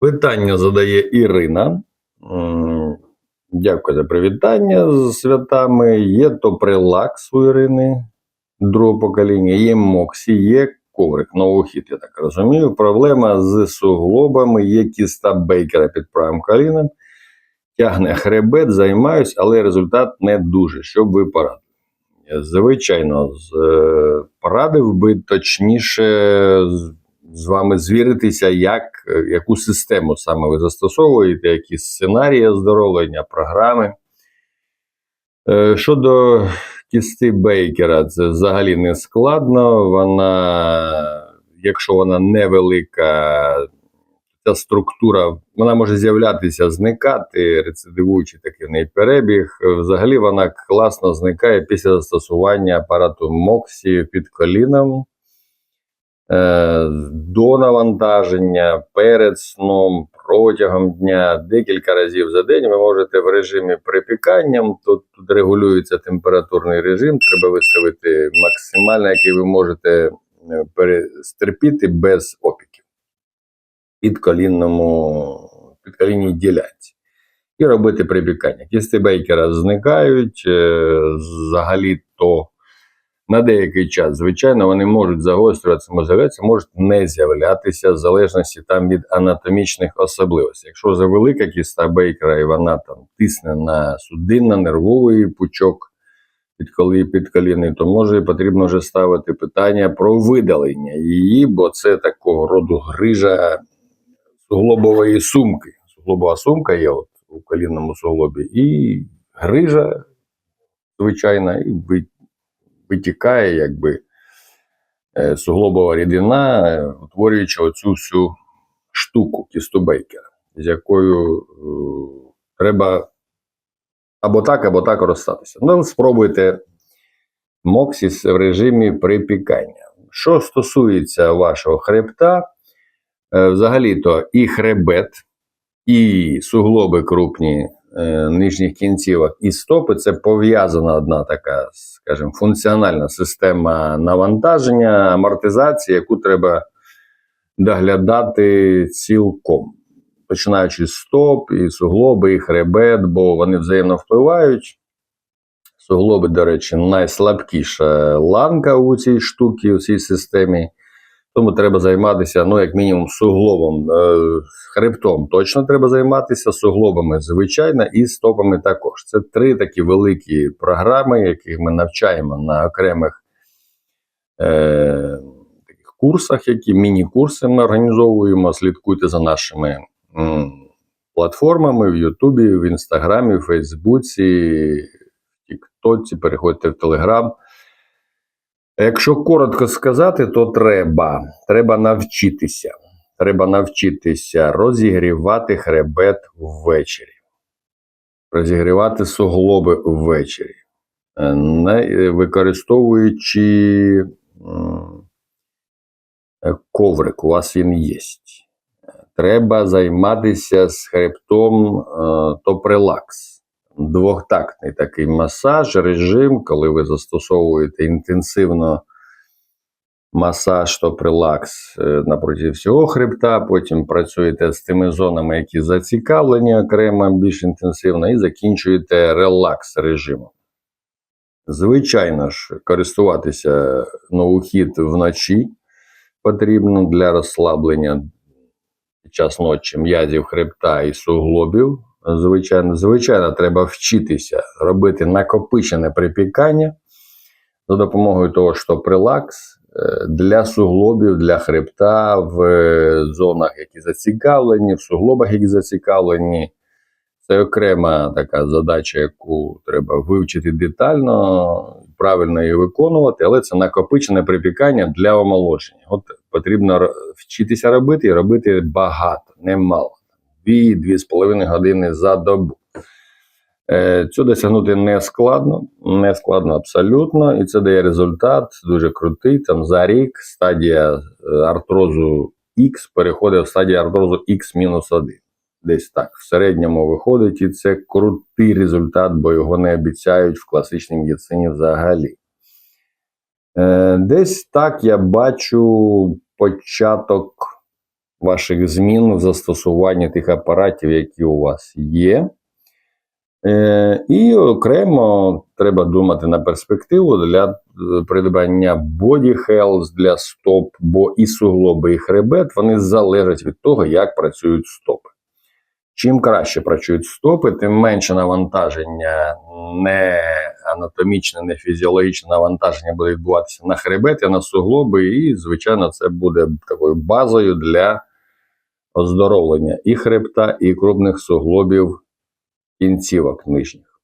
Питання задає Ірина. Дякую за привітання з святами. Є топрелакс у Ірини другого покоління, є Моксі, є коврик, новохід, я так розумію. Проблема з суглобами, є кіста бейкера під правим коліном. Тягне хребет, займаюсь, але результат не дуже. Що б ви порадили? Звичайно, е, порадив би точніше з, вами звіритися, як, е, яку систему саме ви застосовуєте, які сценарії оздоровлення, програми. Е, Щодо кісти Бейкера, це взагалі не складно. Вона, якщо вона невелика, ця структура вона може з'являтися, зникати, рецидивуючи такий в неї перебіг. Взагалі вона класно зникає після застосування апарату Моксі під коліном. Е, До навантаження, перед сном, протягом дня, декілька разів за день ви можете в режимі припікання, тут, тут регулюється температурний режим, треба виставити максимально, який ви можете е, перестерпіти без опіків підколінному, підколінній ділянці. І робити припікання. Кісти бейкера зникають е, взагалі то на деякий час, звичайно, вони можуть загострюватися, може можуть не з'являтися в залежності там від анатомічних особливостей. Якщо завелика кіста бейкера і вона там тисне на судинно-нервовий пучок підколи підколінний, то може потрібно вже ставити питання про видалення її, бо це такого роду грижа суглобової сумки. Суглобова сумка є от у колінному суглобі, і грижа звичайна, і витікає, якби е, суглобова рідина, е, утворюючи оцю всю штуку кісту Бейкера, з якою е, треба або так, або так розстатися. Ну, спробуйте Моксіс в режимі припікання. Що стосується вашого хребта, взагалі-то і хребет, і суглоби крупні е, нижніх кінцівок, і стопи це пов'язана одна така, скажімо, функціональна система навантаження, амортизації, яку треба доглядати цілком. Починаючи з стоп, і суглоби, і хребет, бо вони взаємно впливають. Суглоби, до речі, найслабкіша ланка у цій штуці, у цій системі. Тому треба займатися, ну, як мінімум, суглобом, е, хребтом точно треба займатися, суглобами, звичайно, і стопами також. Це три такі великі програми, яких ми навчаємо на окремих е, таких курсах, які міні-курси ми організовуємо. Слідкуйте за нашими м, платформами в Ютубі, в Інстаграмі, в Фейсбуці, в Тіктоці, переходьте в Телеграм. Якщо коротко сказати, то треба. Треба навчитися. Треба навчитися розігрівати хребет ввечері, розігрівати суглоби ввечері, Е, не- використовуючи е, коврик, у вас він є. Треба займатися з хребтом е, топрелакс двохтактний такий масаж, режим, коли ви застосовуєте інтенсивно масаж топрелакс е, на протязі всього хребта, потім працюєте з тими зонами, які зацікавлені окремо більш інтенсивно, і закінчуєте релакс режимом. Звичайно ж, користуватися ноухід вночі потрібно для розслаблення під час ночі м'язів хребта і суглобів. Звичайно, звичайно, треба вчитися робити накопичене припікання за допомогою того, що прилакс е, для суглобів, для хребта в е, зонах, які зацікавлені, в суглобах, які зацікавлені. Це окрема така задача, яку треба вивчити детально, правильно її виконувати, але це накопичене припікання для омолодження. От потрібно вчитися робити і робити багато, не мало. Дві-дві з половиною години за добу. Е, Цього досягнути не складно, не складно абсолютно, і це дає результат дуже крутий. Там за рік стадія е, артрозу X переходить в стадію артрозу X-1. Десь так в середньому виходить, і це крутий результат, бо його не обіцяють в класичній медицині взагалі. Е, Десь так я бачу початок ваших змін в застосуванні тих апаратів, які у вас є. Е, і окремо треба думати на перспективу для е, придбання Body Health для стоп, бо і суглоби, і хребет вони залежать від того, як працюють стопи. Чим краще працюють стопи, тим менше навантаження, не анатомічне, не фізіологічне навантаження буде відбуватися на хребет і на суглоби, і, звичайно, це буде такою базою для оздоровлення і хребта, і крупних суглобів кінцівок нижніх.